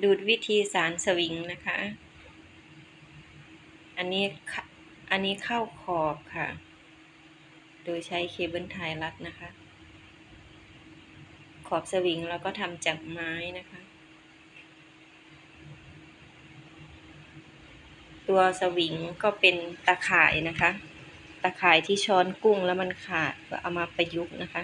ดูวิธีสารสวิงนะคะ อันนี้ค่ะอันนี้เข้าขอบค่ะ โดยใช้เคเบิลไทยรัดนะคะ ขอบสวิงเราก็ทำจากไม้นะคะ ตัวสวิงก็เป็นตะข่ายนะคะ ตะข่ายที่ช้อนกุ้งแล้วมันขาดก็เอามาประยุกต์นะคะ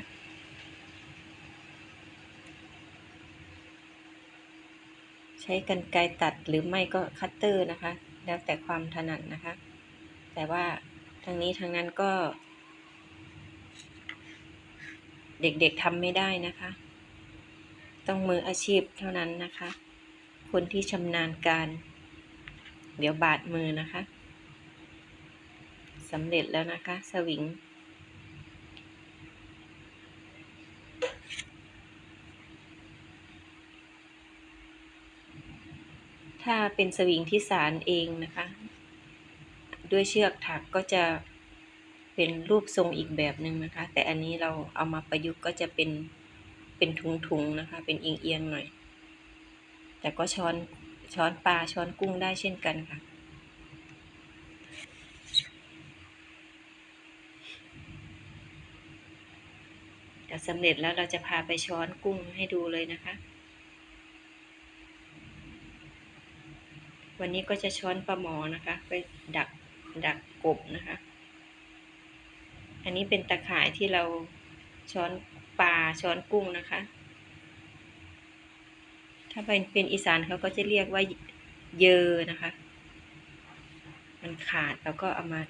ช้กันไกรตัดหรือไม่ก็คัตเตอร์นะคะ แล้วแต่ความถนัดนะคะ แต่ว่าทางนี้ทางนั้นก็ เด็กๆทำไม่ได้นะคะ ต้องมืออาชีพเท่านั้นนะคะ คนที่ชำนาญการ เดี๋ยวบาดมือนะคะสำเร็จแล้วนะคะ สวิง ถ้าเป็นสวิงที่สารเองนะคะ ด้วยเชือกถักก็จะเป็นรูปทรงอีกแบบหนึ่งนะคะ แต่อันนี้เราเอามาประยุกต์ก็จะเป็นเป็นถุงๆนะคะ เป็นเอียงๆหน่อย แต่ก็ช้อนช้อนปลาช้อนกุ้งได้เช่นกันค่ะเดี๋ยวสำเร็จแล้วเราจะพาไปช้อนกุ้งให้ดูเลยนะคะ วันนี้ก็จะช้อนปลาหมอนะคะ ไปดักดักกบนะคะ อันนี้เป็นตะข่ายที่เราช้อนปลาช้อนกุ้งนะคะ ถ้าเป็นเป็นอีสานเขาก็จะเรียกว่าเยอนะคะ มันขาดเราก็เอามา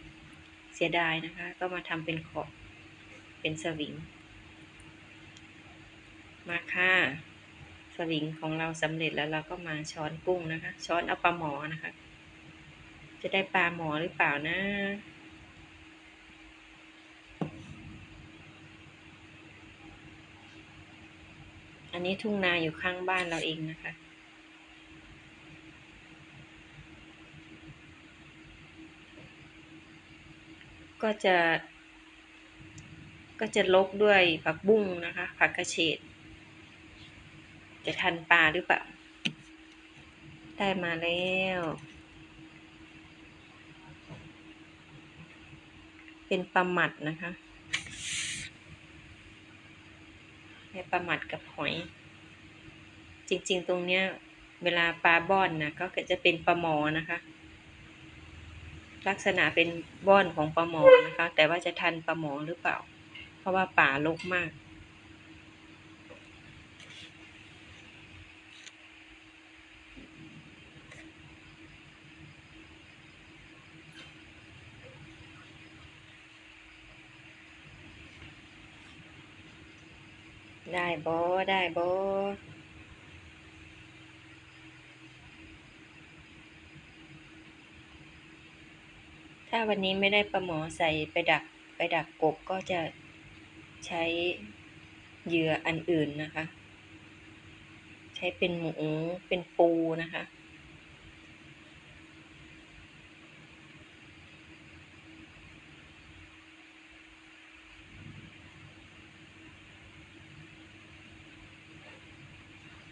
เสียดายนะคะ ก็มาทำเป็นขอบเป็นสวิง มาค่ะ สวิงของเราสำเร็จแล้วเราก็มาช้อนกุ้งนะคะ ช้อนเอาปลาหมอนะคะ จะได้ปลาหมอหรือเปล่านะ อันนี้ทุ่งนาอยู่ข้างบ้านเราเองนะคะก็จะ ก็จะลกด้วยผักบุ้งนะคะ ผักกระเฉด จะทันปลาหรือเปล่า ได้มาแล้ว เป็นปลาหมัดนะคะให้ปลาหมัดกับหอย จริงๆ ตรงเนี้ย เวลาปลาบ้อนนะก็จะเป็นปลาหมอนะคะ ลักษณะเป็นบ้อนของปลาหมอนะคะ แต่ว่าจะทันปลาหมอหรือเปล่า เพราะว่าป่ารกมาก ได้บอได้บอถ้าวันนี้ไม่ได้ปลาหมอใส่ไปดักไปดักกบก็จะใช้เหยื่ออันอื่นนะคะ ใช้เป็นหมูเป็นปูนะคะ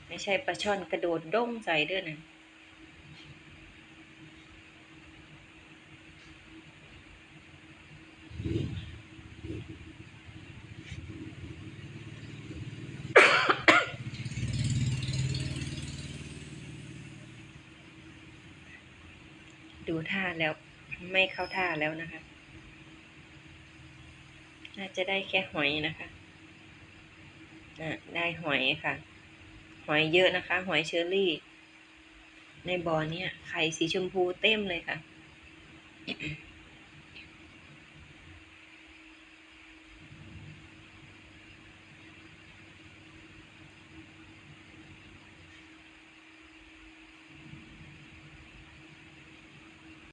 ไม่ใช่ปลาช่อนกระโดดด้งใส่ด้วยนะดูท่าแล้วไม่เข้าท่าแล้วนะคะ น่าจะได้แค่หอยนะคะอะได้หอยค่ะ หอยเยอะนะคะ หอยเชอรี่ ในบ่อเนี่ยไข่สีชมพูเต็มเลยค่ะ